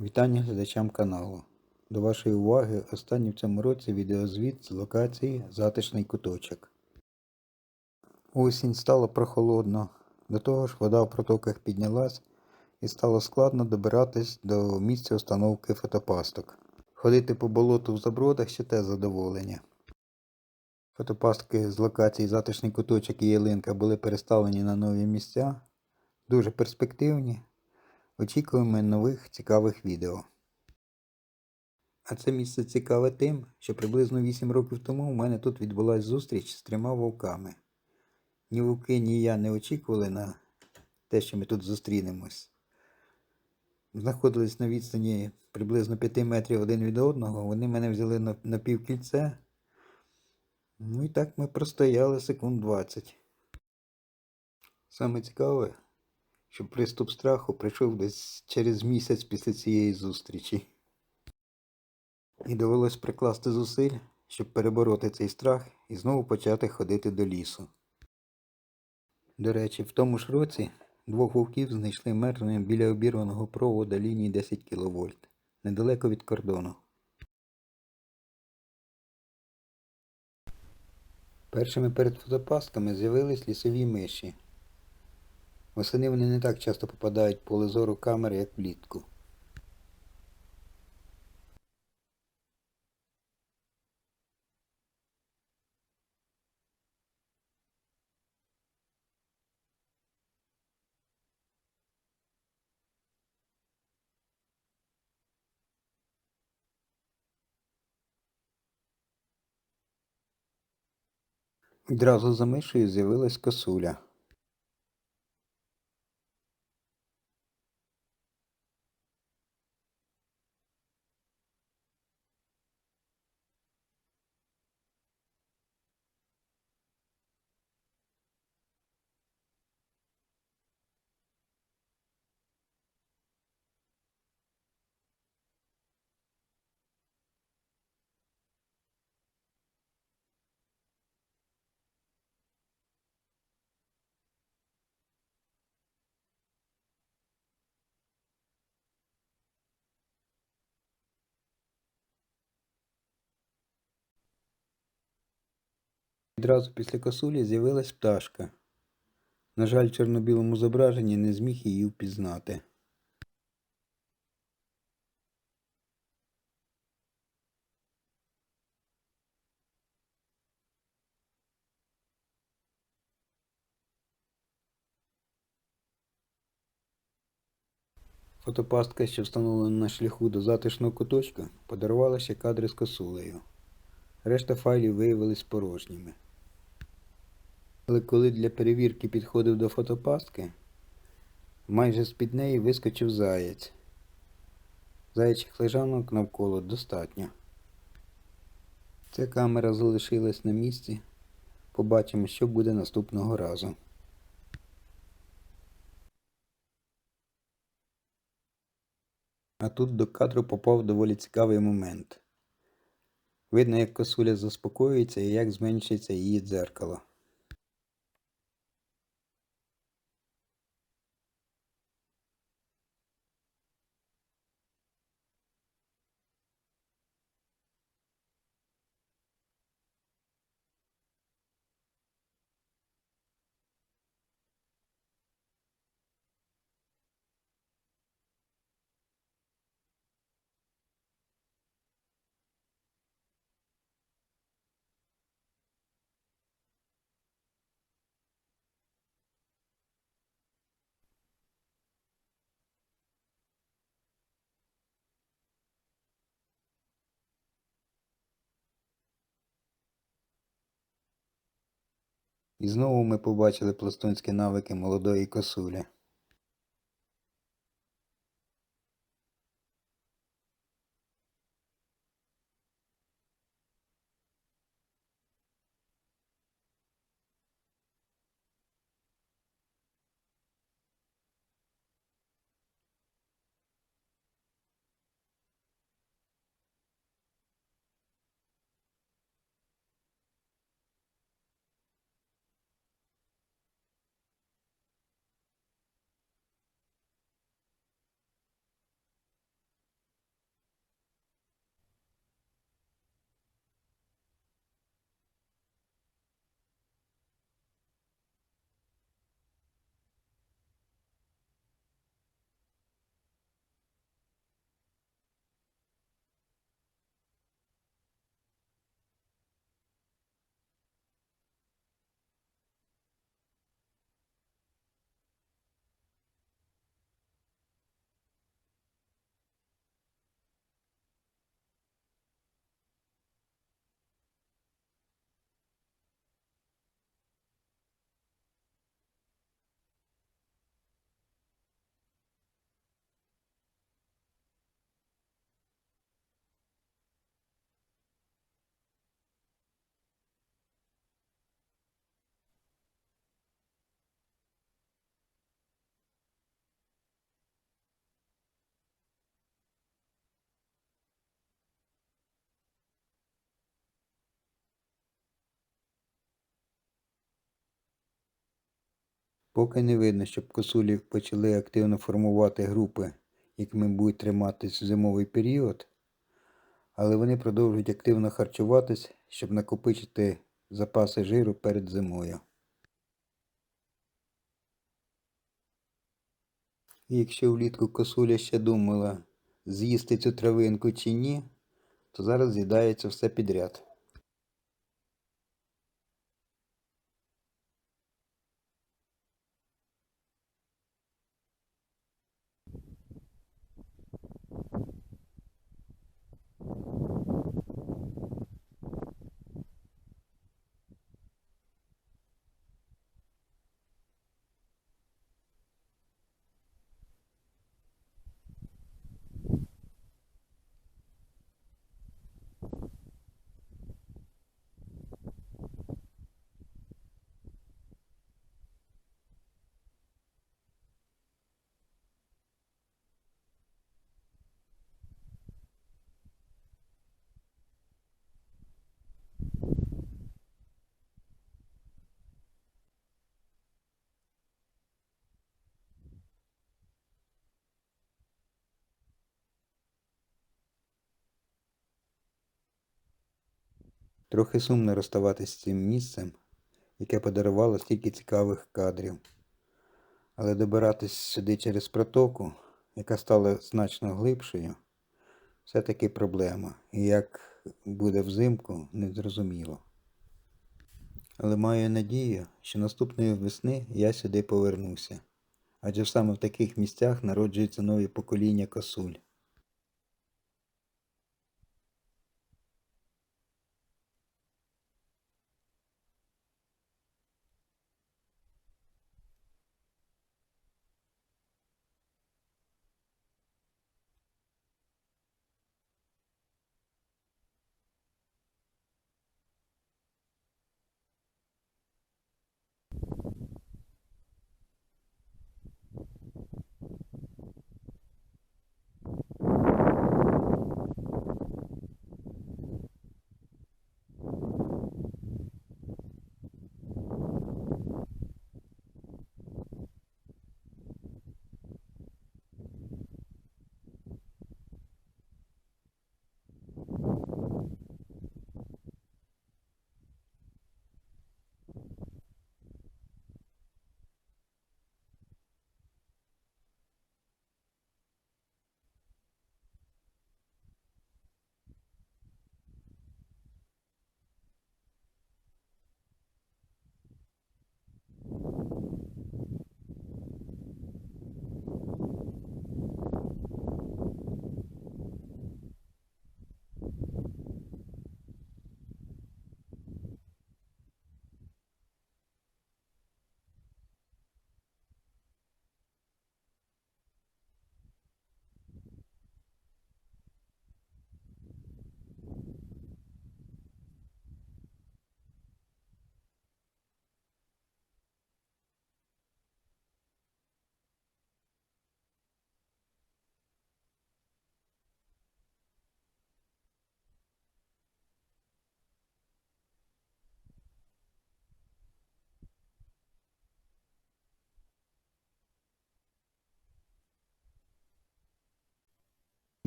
Вітання глядачам каналу. До вашої уваги останній в цьому році відеозвіт з локації Затишний куточок. Осінь стало прохолодно. До того ж вода в протоках піднялась і стало складно добиратись до місця установки фотопасток. Ходити по болоту в забродах ще те задоволення. Фотопастки з локації Затишний куточок і ялинка були переставлені на нові місця. Дуже перспективні. Очікуємо нових цікавих відео. А це місце цікаве тим, що приблизно 8 років тому у мене тут відбулася зустріч з трьома вовками. Ні вовки, ні я не очікували на те, що ми тут зустрінемось. Знаходились на відстані приблизно 5 метрів один від одного. Вони мене взяли на, на півкільце. Ну і так ми простояли секунд 20. Саме цікаве, що приступ страху прийшов десь через місяць після цієї зустрічі. І довелось прикласти зусиль, щоб перебороти цей страх і знову почати ходити до лісу. До речі, в тому ж році двох вовків знайшли мертвими біля обірваного провода лінії 10 кВт, недалеко від кордону. Першими перед фотопастками з'явились лісові миші. Восени вони не так часто попадають в поле зору камери, як влітку. Відразу за мишею з'явилась косуля. Відразу після косулі з'явилась пташка. На жаль, в чорно-білому зображенні не зміг її впізнати. Фотопастка, що встановлена на шляху до затишного куточка, подарувала ще кадри з косулею. Решта файлів виявились порожніми. Але коли для перевірки підходив до фотопастки, майже з-під неї вискочив заєць. Заячих лежанок навколо достатньо. Ця камера залишилась на місці. Побачимо, що буде наступного разу. А тут до кадру попав доволі цікавий момент. Видно, як косуля заспокоюється і як зменшується її дзеркало. І знову ми побачили пластунські навики молодої косулі. Поки не видно, щоб косулі почали активно формувати групи, якими будуть триматись в зимовий період, але вони продовжують активно харчуватись, щоб накопичити запаси жиру перед зимою. І якщо влітку косуля ще думала, з'їсти цю травинку чи ні, то зараз з'їдається все підряд. Трохи сумно розставатись з цим місцем, яке подарувало стільки цікавих кадрів. Але добиратись сюди через протоку, яка стала значно глибшою, все-таки проблема. І як буде взимку, незрозуміло. Але маю надію, що наступної весни я сюди повернуся. Адже саме в таких місцях народжуються нові покоління косуль.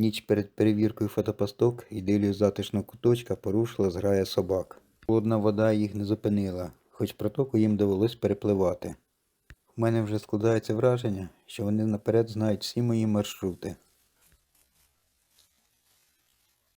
Ніч перед перевіркою фотопосток ідилію затишного куточка порушила зграя собак. Холодна вода їх не зупинила, хоч протоку їм довелось перепливати. У мене вже складається враження, що вони наперед знають всі мої маршрути.